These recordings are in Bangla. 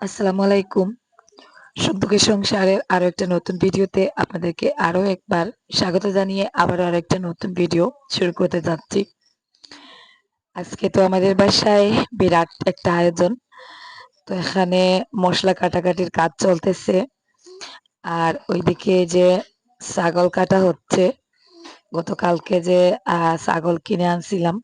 আসসালামু আলাইকুম। সম্পর্কের সংসারের আরও একটা নতুন ভিডিওতে আপনাদেরকে আরও একবার স্বাগত জানিয়ে আবার আবারও আরেকটা নতুন ভিডিও শুরু করতে যাচ্ছি। আজকে তো আমাদের বাসায় বিরাট একটা আয়োজন। তো এখানে মশলা কাটাকাটির কাজ চলতেছে। আর ওইদিকে যে ছাগল কাটা হচ্ছে। গতকালকে যে ছাগল কিনে আনছিলাম।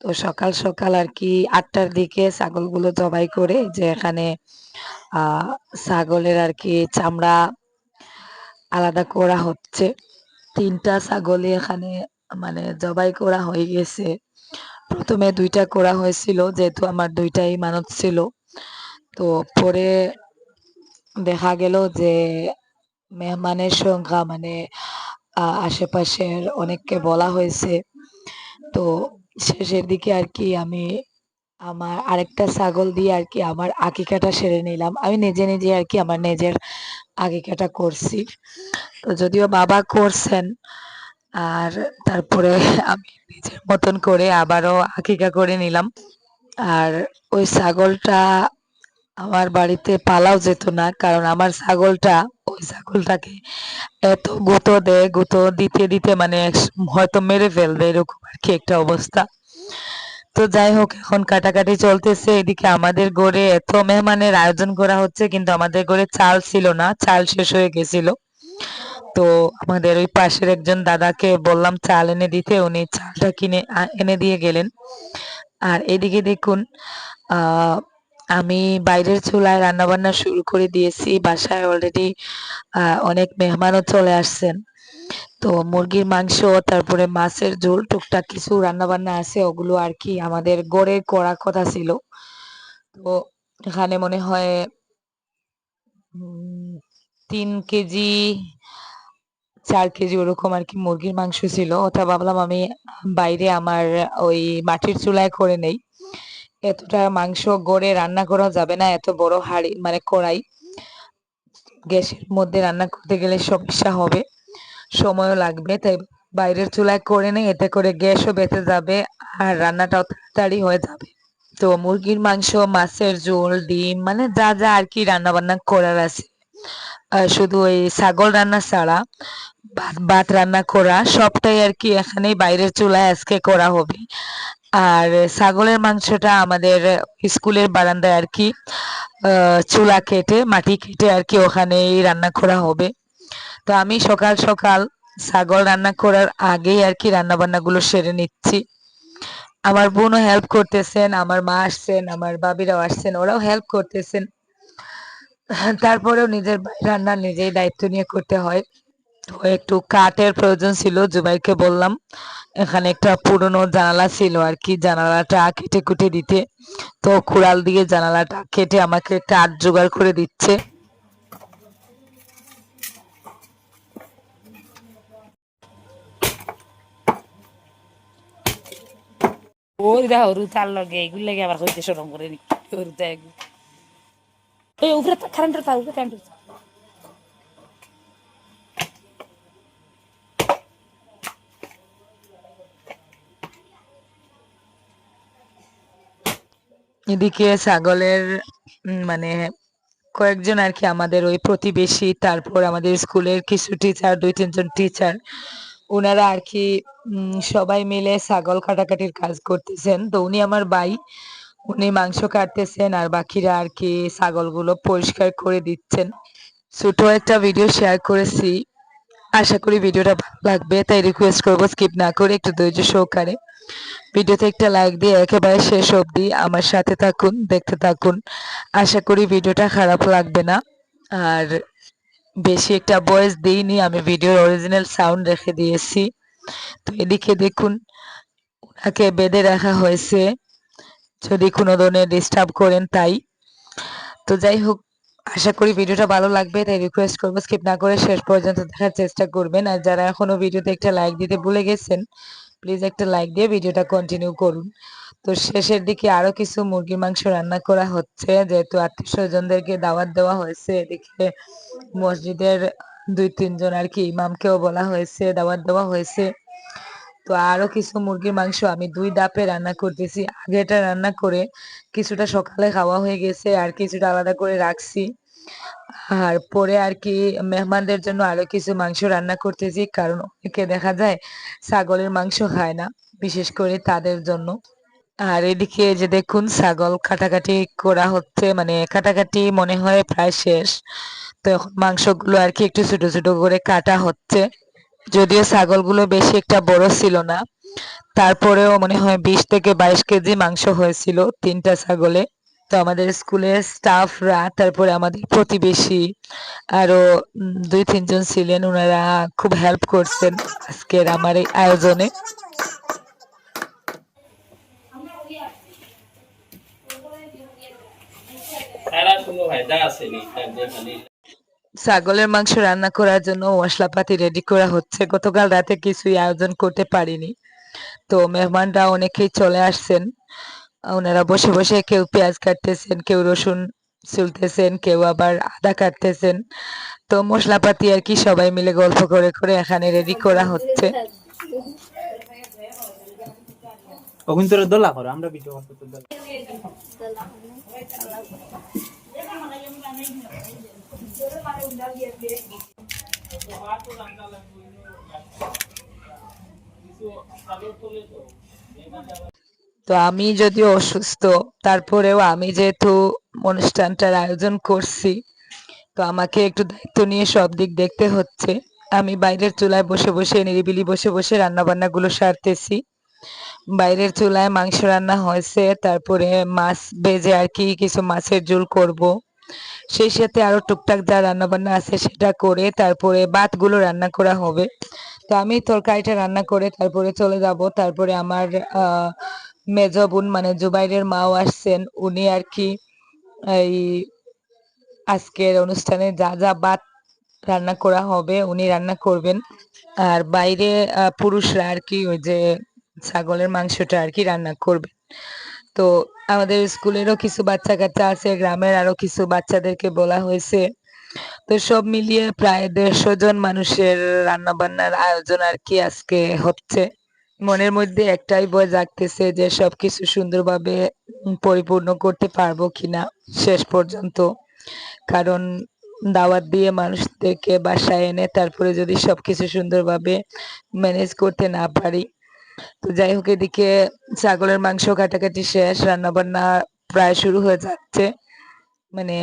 তো সকাল, সকাল আর কি আটটার দিকে ছাগলগুলো জবাই করে যে এখানে ছাগলের আরকি চামড়া আলাদা করা হচ্ছে। ৩ টা ছাগলই এখানে মানে জবাই করা হয়ে গেছে। প্রথমে দুইটা করা হয়েছিল যেহেতু আমার দুইটাই মানত ছিল। তো পরে দেখা গেল যে মেহমানের সংখ্যা মানে আশেপাশের অনেককে বলা হয়েছে। তো শেষের দিকে আর কি আমি আমার আরেকটা ছাগল দিয়ে আর কি আমার আকিকাটা সেরে নিলাম। আমি নিজে, নিজে আর কি আমার নিজের আকিকাটা করছি। তো যদিও বাবা করছেন। আর তারপরে আমি নিজের মতন করে আবারও আকিকা করে নিলাম। আর ওই ছাগলটা আমার বাড়িতে পালাও যেত না। কারণ আমার ছাগলটা ওই ছাগলটাকে এত গুঁতো দেয়, গুঁতো দিতে, দিতে মানে হয়তো মেরে ফেলবে এরকম আর কি একটা অবস্থা। তো যাই হোক এখন কাটাকাটি চলতেছে। এদিকে আমাদের ঘরে এত মেহমানের আয়োজন করা হচ্ছে কিন্তু আমাদের ঘরে চাল ছিল না। চাল শেষ হয়ে গেছিল। তো আমাদের ওই পাশের একজন দাদাকে বললাম চাল এনে দিতে। উনি চালটা কিনে এনে দিয়ে গেলেন। আর এদিকে দেখুন আ আমি বাইরের চুলায় রান্নাবান্না শুরু করে দিয়েছি। বাসায় অলরেডি অনেক মেহমানও চলে আসছেন। তো মুরগির মাংস, তারপরে মাছের ঝোল, টুকটাক কিছু রান্নাবান্না আছে, ওগুলো আর কি আমাদের গড়ে করার কথা ছিল। তো এখানে মনে হয় তিন কেজি, চার কেজি ওরকম আর কি মুরগির মাংস ছিল। ওটা ভাবলাম আমি বাইরে আমার ওই মাটির চুলায় করে নেই। এতটা মাংস গড়ে রান্না করা যাবে না। এত বড় হাঁড়ি মানে কড়াই। গ্যাসের মধ্যে রান্না করতে গেলে সমস্যা হবে। সময়ও লাগবে। তাই বাইরের চুলায় করে নেই। এতে করে গ্যাসও বেঁচে যাবে আর রান্নাটাও তাড়াতাড়ি হয়ে যাবে। তো মুরগির মাংস, মাছের ঝোল, ডিম মানে যা, যা আর কি রান্না বান্না করার আছে। শুধু ওই ছাগল রান্না ছাড়া ভাত রান্না করা সবটাই আর কি এখানে বাইরের চুলায় আজকে করা হবে। আর ছাগলের মাংসটা আমাদের স্কুলের বারান্দায় আরকি আ চুলা কেটে মাটি কেটে আর কি ওখানেই রান্না করা হবে। তো আমি সকাল, সকাল ছাগল রান্না করার আগেই আরকি রান্নাবান্নাগুলো সেরে নিচ্ছি। আমার বোনও হেল্প করতেছেন, আমার মা আসছেন, আমার বাবিরাও আসছেন। ওরাও হেল্প করতেছেন। তারপরেও নিজের রান্না নিজেই দায়িত্ব নিয়ে করতে হয়। একটু কাঠের প্রয়োজন ছিল। জুবাইরকে বললাম। এখানে একটা পুরনো জানালা ছিল আর কি, জানালাটা কেটে-কুটে দিতে। তো কুড়াল দিয়ে জানালাটা কেটে আমাকে কাঠ জোগাড় করে দিচ্ছে। ওই দেখো রুতার লগে এগুলো লাগে আবার হইতে সরম করে নি রুতা এই উপরে তা উপরে কারেন্টের এদিকে ছাগলের মানে কয়েকজন আর কি আমাদের ওই প্রতিবেশী, তারপর আমাদের স্কুলের কিছু টিচার ২-৩ জন টিচার উনারা আরকি উম, সবাই মিলে ছাগল কাটাকাটির কাজ করতেছেন। তো উনি আমার ভাই। উনি মাংস কাটতেছেন আর বাকিরা আরকি ছাগলগুলো পরিষ্কার করে দিচ্ছেন। ছোট একটা ভিডিও শেয়ার করেছি। আশা করি ভিডিওটা ভালো লাগবে। তাই রিকোয়েস্ট করব স্কিপ না করে একটু ধৈর্য সহকারে ভিডিওতে একটা লাইক দিয়ে একেবারে শেষ অবধি আমার সাথে থাকুন, দেখতে থাকুন। আশা করি ভিডিওটা খারাপ লাগবে না। আর বেশি একটা ভয়েস দিইনি আমি ভিডিওর অরিজিনাল সাউন্ড রেখে দিয়েছি। তো এদিকে দেখুন ওনাকে বেঁধে রাখা হয়েছে। যদি কোনো ধরনের ডিস্টার্ব করেন তাই। তো যাই হোক আশা করি ভিডিওটা ভালো লাগবে। তাই রিকোয়েস্ট করব স্কিপ না করে শেষ পর্যন্ত দেখার চেষ্টা করবেন। আর যারা এখনও ভিডিওতে একটা লাইক দিতে ভুলে গেছেন, প্লিজ একটা লাইক দিয়ে ভিডিওটা কন্টিনিউ করুন। তো শেষের দিকে আরও কিছু মুরগির মাংস রান্না করা হচ্ছে। যেহেতু আত্মীয় স্বজনদেরকে দাওয়াত দেওয়া হয়েছে। এদিকে মসজিদের দুই তিনজন আর কি ইমামকেও বলা হয়েছে, দাওয়াত দেওয়া হয়েছে। তো আরও কিছু মুরগির মাংস আমি দুই ধাপে রান্না করতেছি আগেটা রান্না করে কিছুটা সকালে খাওয়া হয়ে গেছে আর কিছুটা আলাদা করে রাখছি আর পরে আর কি মেহমানদের জন্য আরও কিছু মাংস রান্না করতেছি, কারণ অনেকে দেখা যায় ছাগলের মাংস খায় না, বিশেষ করে তাদের জন্য। আর এদিকে যে দেখুন, ছাগল কাটাকাটি করা হচ্ছে মানে কাটাকাটি মনে হয় প্রায় শেষ। তো এখন মাংসগুলো আর কি একটু ছোট ছোট করে কাটা হচ্ছে। যদিও ছাগলগুলো বেশি একটা বড় ছিল না, তারপরেও মনে হয় বিশ থেকে বাইশ কেজি মাংস হয়েছিল তিনটা ছাগলে। তো আমাদের স্কুলের স্টাফরা তারপরে আমাদের প্রতিবেশী আরও দুই তিনজন ছিলেন ওনারা খুব হেল্প করছেন আজকের আমার এই আয়োজনে। খালি ছাগলের মাংস রান্না করার জন্য মশলাপাতি রেডি করা হচ্ছে। গতকাল রাতে কিছুই আয়োজন করতে পারিনি। তো মেহমানরা অনেকেই চলে আসছেন। ওনারা বসে বসে কেউ পেঁয়াজ কাটতেছেন, কেউ রসুন চুলতেছেন কেউ আবার আদা কাটতেছেন। তো মশলাপাতি আর কি সবাই মিলে গল্প করে করে এখানে রেডি করা হচ্ছে। আমি যদিও অসুস্থ, তারপরেও আমি যেহেতু অনুষ্ঠানটার আয়োজন করছি, তো আমাকে একটু দায়িত্ব নিয়ে সব দিক দেখতে হচ্ছে। আমি বাইরের চুলায় বসে বসে, নিরিবিলি বসে বসে রান্না বান্নাগুলো সারতেছি। বাইরের চুলায় মাংস রান্না হয়েছে, তারপরে মাছ ভেজে আর কি কিছু মাছের ঝোল করব। সেই সাথে আরও টুকটাক যা রান্না বান্না আছে সেটা করে, তারপরে ভাতগুলো রান্না করা হবে। তো আমি তরকারিটা রান্না করে, তারপরে চলে যাব। তারপরে আমার, আহ মেজ বোন মানে জুবাইরের মাও আসছেন। উনি আর কি এই আজকের অনুষ্ঠানে যা যা ভাত রান্না করা হবে, উনি রান্না করবেন। আর বাইরে পুরুষরা আর কি ওই যে ছাগলের মাংসটা আর কি রান্না করবে তো আমাদের স্কুলেরও কিছু বাচ্চা কাচ্চা আছে, গ্রামের আরও কিছু বাচ্চাদেরকে বলা হয়েছে। তো সব মিলিয়ে প্রায় দেড়শো জন মানুষের রান্না বান্নার আয়োজন আর কি আজকে হচ্ছে। মনের মধ্যে একটাই ভয় জাগতেছে যে সবকিছু সুন্দরভাবে পরিপূর্ণ করতে পারব কিনা শেষ পর্যন্ত। কারণ দাওয়াত দিয়ে মানুষদেরকে বাসায় এনে তারপরে যদি সবকিছু সুন্দরভাবে ম্যানেজ করতে না পারি, তো যাই হোক এদিকে ছাগলের মাংস কাটাকাটি শেষ রান্না বান্না প্রায় শুরু হয়ে যাচ্ছে। মানে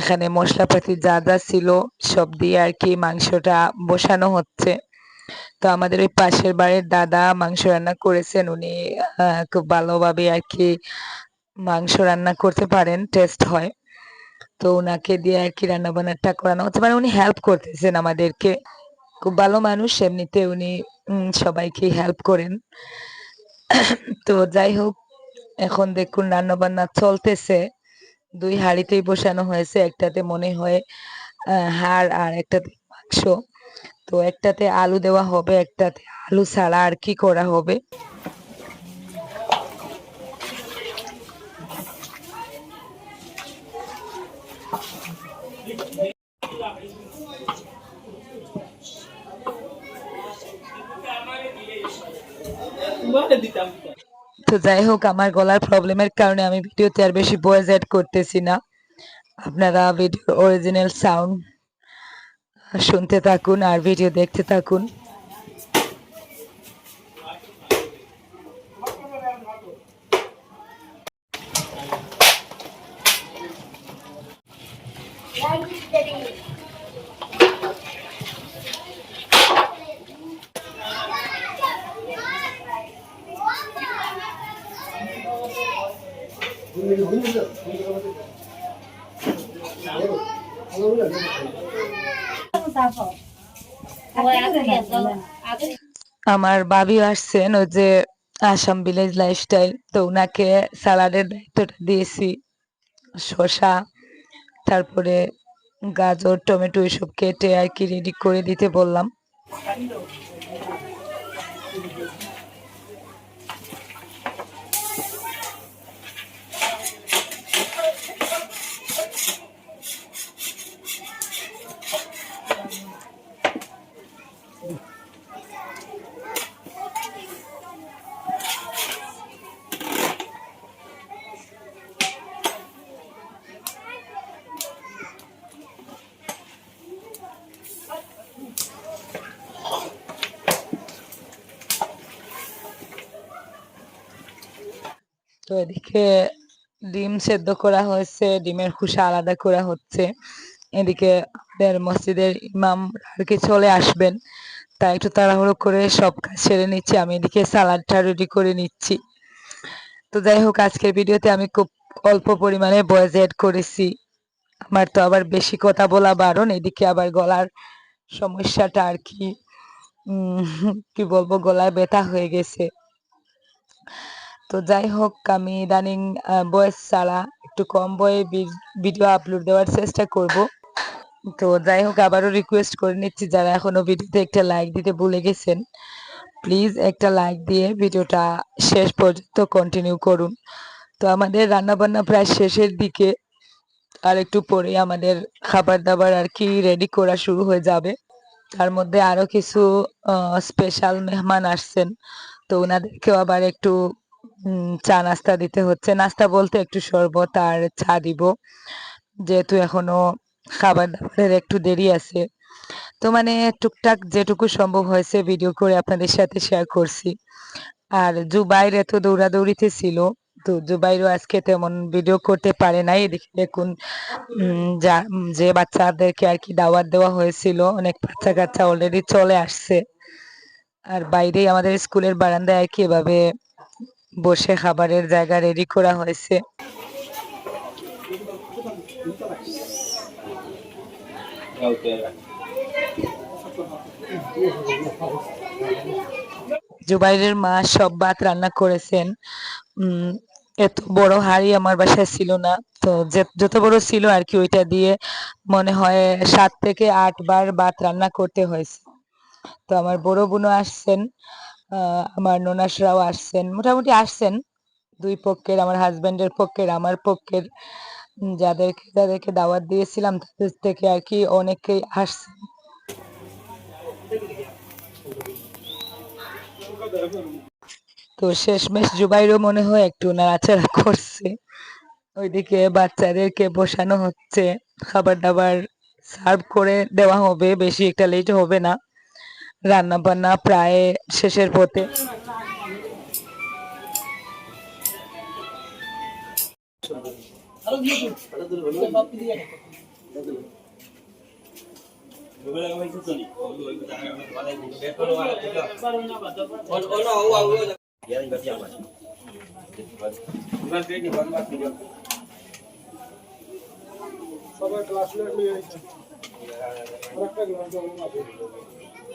এখানে মশলাপাতি যা যা ছিল সব দিয়ে আর কি মাংসটা বসানো হচ্ছে। তো আমাদের ওই পাশের বাড়ির দাদা মাংস রান্না করেছেন, উনি খুব ভালোভাবে আর কি মাংস রান্না করতে পারেন টেস্ট হয়। তো ওনাকে দিয়ে আর কি রান্না বান্নাটা করানো হচ্ছে মানে উনি হেল্প করতেছেন আমাদেরকে। খুব ভালো মানুষ, এমনিতে উনি সবাইকে হেল্প করেন। তো যাই হোক, এখন দেখুন রান্না বান্না চলতেছে। দুই হাঁড়িতেই বসানো হয়েছে, একটাতে মনে হয় হাড় আর একটাতে মাংস। তো একটাতে আলু দেওয়া হবে, একটাতে আলু ছাড়া আর কি করা হবে? তো যাই হোক, আমার গলার প্রবলেমের কারণে আমি ভিডিওতে আর বেশি ভয়েস অ্যাড করতেছি না। আপনারা ভিডিওর অরিজিনাল সাউন্ড শুনতে থাকুন আর ভিডিও দেখতে থাকুন। আমার বাবি আসছেন, ওই যে আসাম ভিলেজ লাইফস্টাইল তো ওনাকে স্যালাডের দায়িত্বটা দিয়েছি। শসা, তারপরে গাজর, টমেটো এসব কেটে আর কি রেডি করে দিতে বললাম। এদিকে ডিম সেদ্ধ করা হয়েছে, ডিমের খোসা আলাদা করা হচ্ছে। এদিকে আমাদের মসজিদের ইমাম আর কি চলে আসবেন, তাই একটু তাড়াহুড়ো করে সব কাজ সেরে নিচ্ছি। আমি এদিকে সালাডটা রেডি করে নিচ্ছি। তো যাই হোক, আজকের ভিডিওতে আমি খুব অল্প পরিমাণে ভয়েস এড করেছি। আমার তো আবার বেশি কথা বলা বারণ, এদিকে আবার গলার সমস্যাটা আর কি কি বলব, গলায় ব্যথা হয়ে গেছে। তো যাই হোক আমি ইদানিং বয়স ছাড়া একটু কম বয়ে ভিডিও আপলোড দেওয়ার চেষ্টা করব। তো যাই হোক আবারও রিকোয়েস্ট করে নিচ্ছি যারা এখনও ভিডিওতে একটা লাইক দিতে ভুলে গেছেন প্লিজ একটা লাইক দিয়ে ভিডিওটা শেষ পর্যন্ত কন্টিনিউ করুন। তো আমাদের রান্না বান্না প্রায় শেষের দিকে, আর একটু পরে আমাদের খাবার দাবার আর কি রেডি করা শুরু হয়ে যাবে। তার মধ্যে আরও কিছু স্পেশাল মেহমান আসছেন, তো ওনাদেরকেও আবার একটু চা নাস্তা দিতে হচ্ছে। নাস্তা বলতে একটু শরবত আর চা দিব। যেহেতু এখনও খাবার দাবারের একটু দেরি আছে। তো মানে টুকটাক যেটুকু সম্ভব হয়েছে ভিডিও করে আপনাদের সাথে শেয়ার করছি। আর জুবাইর এত দৌড়াদৌড়িতে ছিল, তো জুবাইরও আজকে তেমন ভিডিও করতে পারে নাই। এদিকে দেখুন যা, যে বাচ্চাদেরকে আর কি দাওয়াত দেওয়া হয়েছিল, অনেক বাচ্চা কাচ্চা অলরেডি চলে আসছে। আর বাইরেই আমাদের স্কুলের বারান্দায় আর কি এভাবে বসে খাবারের জায়গা রেডি করা হয়েছে। জুবাইরের মা সব ভাত রান্না করেছেন। এত বড় হাঁড়ি আমার বাসায় ছিল না। তো যত বড় ছিল আর কি, ওইটা দিয়ে মনে হয় সাত থেকে আট বার ভাত রান্না করতে হয়েছে। তো আমার বড় বোনও আসছেন। আমার ননাসরাও আসছেন, মোটামুটি আসছেন। দুই পক্ষের, আমার হাজবেন্ডের পক্ষের, আমার পক্ষের। যাদেরকে যাদেরকে দাওয়াত দিয়েছিলাম, তাদের থেকে আর কি অনেকেই আসছেন তো শেষমেশ জুবাইরও মনে হয় একটু নাড়াচাড়া করছে। ওইদিকে বাচ্চাদেরকে বসানো হচ্ছে, খাবার দাবার সার্ভ করে দেওয়া হবে, বেশি একটা লেট হবে না। রান্না বান্না প্রায় শেষের পথে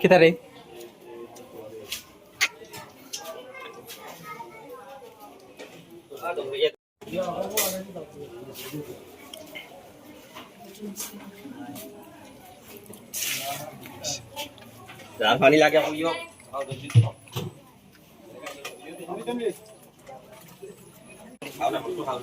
কেতা রে যার পানি লাগে কইও খাও না একটু খাও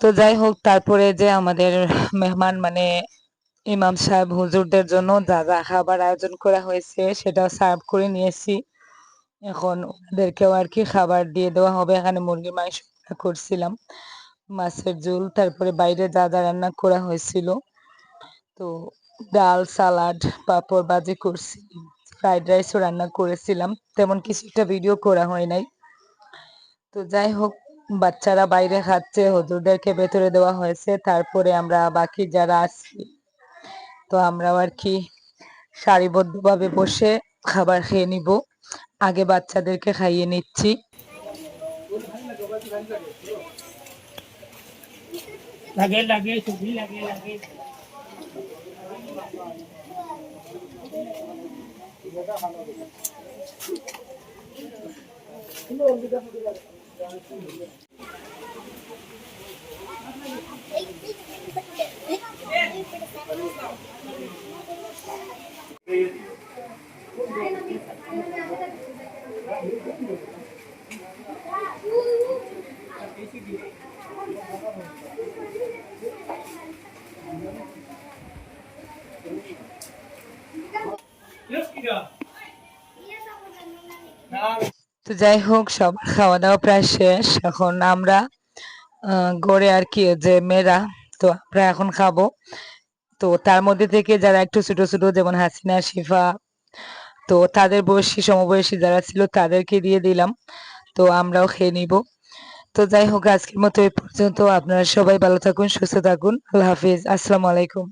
তো যাই হোক, তারপরে যে আমাদের মেহমান মানে ইমাম সাহেব হুজুরদের জন্য যা যা খাবার আয়োজন করা হয়েছে সেটাও সার্ভ করে নিয়েছি। এখন ওদেরকেও আর কি খাবার দিয়ে দেওয়া হবে। এখানে মুরগির মাংস করছিলাম। মাছের ঝোল, তারপরে বাইরে যা যা রান্না করা হয়েছিল। তো ডাল, সালাড, পাঁপড় ভাজি করছি, ফ্রাইড রাইসও রান্না করেছিলাম। তেমন কিছু একটা ভিডিও করা হয় নাই। তো যাই হোক, বাচ্চারা বাইরে খাচ্ছে, হুজুরদেরকে ভেতরে দেওয়া হয়েছে। তারপরে আমরা, বাকি যারা আছি, তো আমরাও আর কি সারিবদ্ধভাবে বসে খাবার খেয়ে নিব। আগে বাচ্চাদেরকে খাইয়ে নিচ্ছি। लगे लगे सुबह लगे लगे Thank you. তো যাই হোক সবার খাওয়া দাওয়া প্রায় শেষ। এখন আমরা গড়ে আর কি, যে মেয়েরা, তো আমরা এখন খাব। তো তার মধ্যে থেকে যারা একটু ছোট ছোট, যেমন হাসিনা, শিফা, তো তাদের বয়সী, সমবয়সী যারা ছিল, তাদেরকে দিয়ে দিলাম। তো আমরাও খেয়ে নিব। তো যাই হোক, আজকের মতো এই পর্যন্ত। আপনারা সবাই ভালো থাকুন, সুস্থ থাকুন। আল্লাহ হাফিজ। আসসালামু আলাইকুম।